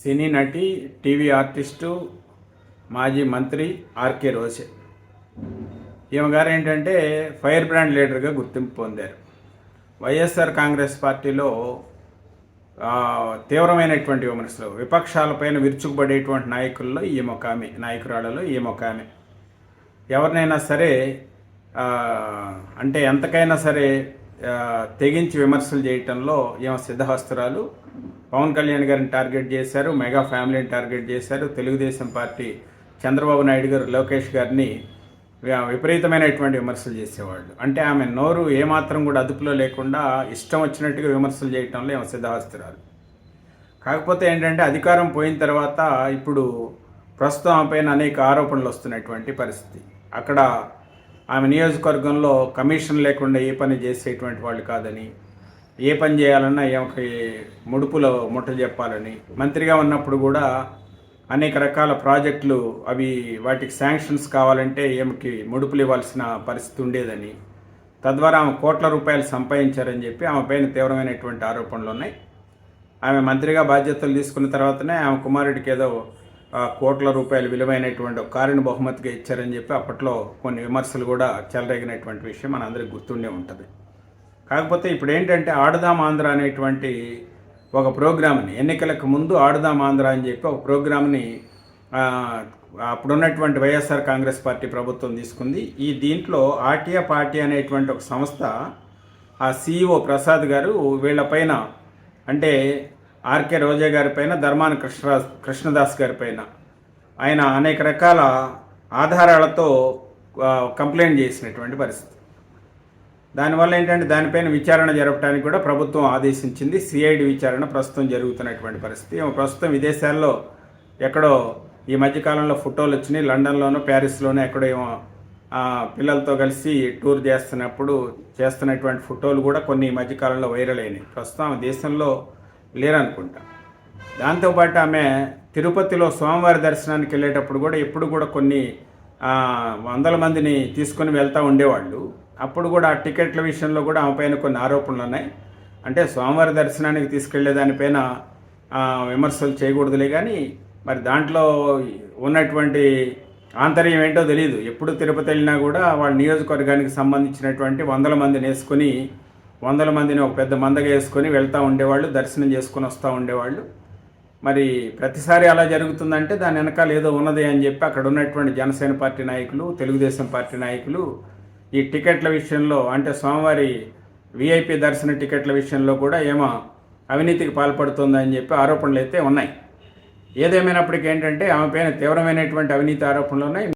సినీ నటి TV artist మాజీ మంత్రి ఆర్కే రోసే. ఈమె గారు ఏంటంటే ఫైర్ బ్రాండ్ లీడర్గా గుర్తింపు పొందారు. వైఎస్ఆర్ కాంగ్రెస్ పార్టీలో తీవ్రమైనటువంటి విమర్శలు విపక్షాలపైన విరుచుకుపడేటువంటి నాయకుల్లో ఈమె ఒక ఆమె నాయకురాలలో ఈమె ఒక ఆమె. ఎవరినైనా సరే అంటే ఎంతకైనా సరే తెగించి విమర్శలు చేయటంలో ఏమో సిద్ధహస్తురాలు. పవన్ కళ్యాణ్ గారిని టార్గెట్ చేశారు మెగా ఫ్యామిలీని టార్గెట్ చేశారు. తెలుగుదేశం పార్టీ చంద్రబాబు నాయుడు గారు లోకేష్ గారిని విపరీతమైనటువంటి విమర్శలు చేసేవాళ్ళు. అంటే ఆమె నోరు ఏమాత్రం కూడా అదుపులో లేకుండా ఇష్టం వచ్చినట్టుగా విమర్శలు చేయటంలో ఏమో సిద్ధహస్తురాలు. కాకపోతే ఏంటంటే అధికారం పోయిన తర్వాత ఇప్పుడు ప్రస్తుతం ఆమె పైన అనేక ఆరోపణలు వస్తున్నటువంటి పరిస్థితి. అక్కడ ఆమె నియోజకవర్గంలో కమిషన్ లేకుండా ఏ పని చేసేటువంటి వాళ్ళు కాదని ఏ పని చేయాలన్నా ఏమకి ముడుపులో ముట్ట చెప్పాలని మంత్రిగా ఉన్నప్పుడు కూడా అనేక రకాల ప్రాజెక్టులు అవి వాటికి శాంక్షన్స్ కావాలంటే ఏమికి ముడుపులు ఇవ్వాల్సిన పరిస్థితి ఉండేదని తద్వారా ఆమె కోట్ల రూపాయలు సంపాదించారని చెప్పి ఆమె పైన తీవ్రమైనటువంటి ఆరోపణలు ఉన్నాయి. ఆమె మంత్రిగా బాధ్యతలు తీసుకున్న తర్వాతనే ఆమె కుమారుడికి ఏదో కోట్ల రూపాయలు విలువైనటువంటి ఒక కారుని బహుమతిగా ఇచ్చారని చెప్పి అప్పట్లో కొన్ని విమర్శలు కూడా చెలరేగినటువంటి విషయం మనందరికీ గుర్తుండే ఉంటుంది. కాకపోతే ఇప్పుడు ఏంటంటే ఆడుదాం ఆంధ్ర అనేటువంటి ఒక ప్రోగ్రామ్ని ఎన్నికలకు ముందు ఆడుదాం ఆంధ్ర అని చెప్పి ఒక ప్రోగ్రామ్ని అప్పుడున్నటువంటి వైఎస్ఆర్ కాంగ్రెస్ పార్టీ ప్రభుత్వం తీసుకుంది. ఈ దీంట్లో ఆర్టీఏ పార్టీ అనేటువంటి ఒక సంస్థ ఆ సీఈఓ ప్రసాద్ గారు వీళ్ళపైన అంటే ఆర్కే రోజా గారి పైన ధర్మాన కృష్ణరాజ్ కృష్ణదాస్ గారి పైన. ఆయన అనేక రకాల ఆధారాలతో కంప్లైంట్ చేసినటువంటి పరిస్థితి. దానివల్ల ఏంటంటే దానిపైన విచారణ జరపడానికి కూడా ప్రభుత్వం ఆదేశించింది. సిఐడి విచారణ ప్రస్తుతం జరుగుతున్నటువంటి పరిస్థితి. ప్రస్తుతం విదేశాల్లో ఎక్కడో ఈ మధ్యకాలంలో ఫోటోలు వచ్చినాయి. లండన్లోనూ ప్యారిస్లోనూ ఎక్కడో ఏమో పిల్లలతో కలిసి టూర్ చేస్తున్నప్పుడు చేస్తున్నటువంటి ఫోటోలు కూడా కొన్ని ఈ మధ్యకాలంలో వైరల్ అయినాయి. ప్రస్తుతం దేశంలో లేరనుకుంటా. దాంతోపాటు ఆమె తిరుపతిలో స్వామివారి దర్శనానికి వెళ్ళేటప్పుడు కూడా ఎప్పుడు కూడా కొన్ని వందల మందిని తీసుకొని వెళ్తూ ఉండేవాళ్ళు. అప్పుడు కూడా ఆ టికెట్ల విషయంలో కూడా ఆమె పైన కొన్ని ఆరోపణలు ఉన్నాయి. అంటే స్వామివారి దర్శనానికి తీసుకెళ్ళే దానిపైన విమర్శలు చేయకూడదులే కానీ మరి దాంట్లో ఉన్నటువంటి ఆంతర్యం ఏంటో తెలియదు ఎప్పుడు తిరుపతి వెళ్ళినా కూడా వాళ్ళ నియోజకవర్గానికి సంబంధించినటువంటి వందల మందిని వేసుకొని వందల మందిని ఒక పెద్ద మందగా వేసుకొని వెళ్తూ ఉండేవాళ్ళు దర్శనం చేసుకొని వస్తూ ఉండేవాళ్ళు. మరి ప్రతిసారి అలా జరుగుతుందంటే దాని వెనకాల ఏదో ఉన్నది అని చెప్పి అక్కడ ఉన్నటువంటి జనసేన పార్టీ నాయకులు తెలుగుదేశం పార్టీ నాయకులు ఈ టికెట్ల విషయంలో అంటే స్వామివారి విఐపి దర్శన టికెట్ల విషయంలో కూడా ఏమో అవినీతికి పాల్పడుతుందని చెప్పి ఆరోపణలు అయితే ఉన్నాయి. ఏదేమైనప్పటికీ ఏంటంటే ఆమె పైన తీవ్రమైనటువంటి అవినీతి ఆరోపణలు ఉన్నాయి.